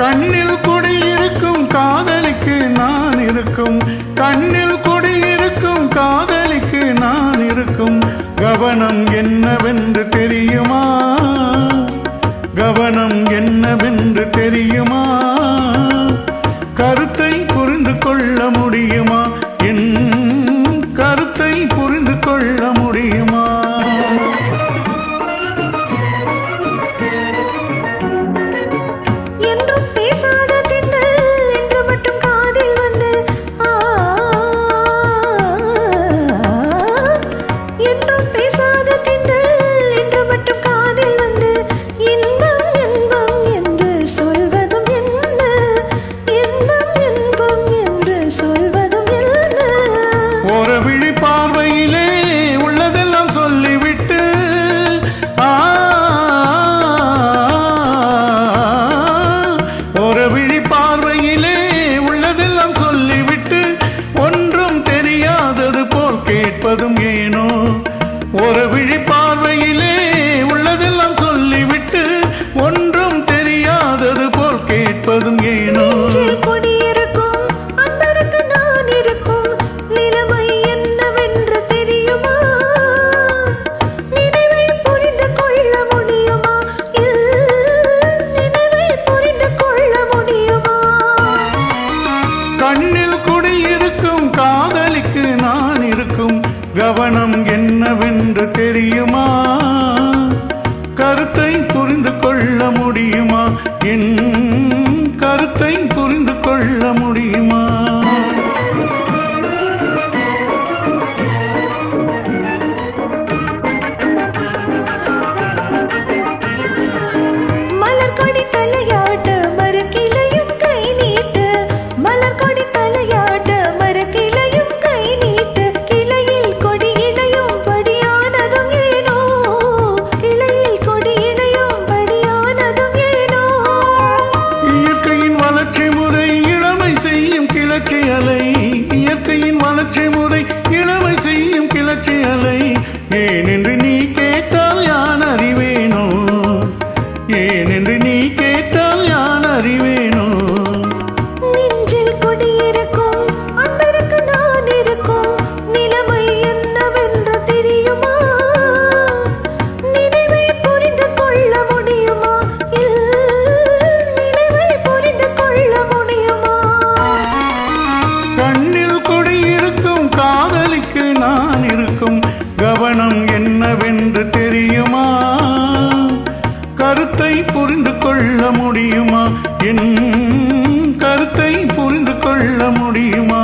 கண்ணில் குடியிருக்கும் காதலிக்கு நான் இருக்கும். கண்ணில் குடியிருக்கும் காதலிக்கு நான் இருக்கும். கவனம் சபையிலே உள்ளதெல்லாம் சொல்லிவிட்டு ஒன்றும் தெரியாதது போல் கேட்பதும் ஏனோ? கண்ணில் கூட கவனம் என்னவென்று தெரியுமா? ಏನೆ கொள்ள முடியுமா? என் கருத்தை புரிந்து கொள்ள முடியுமா?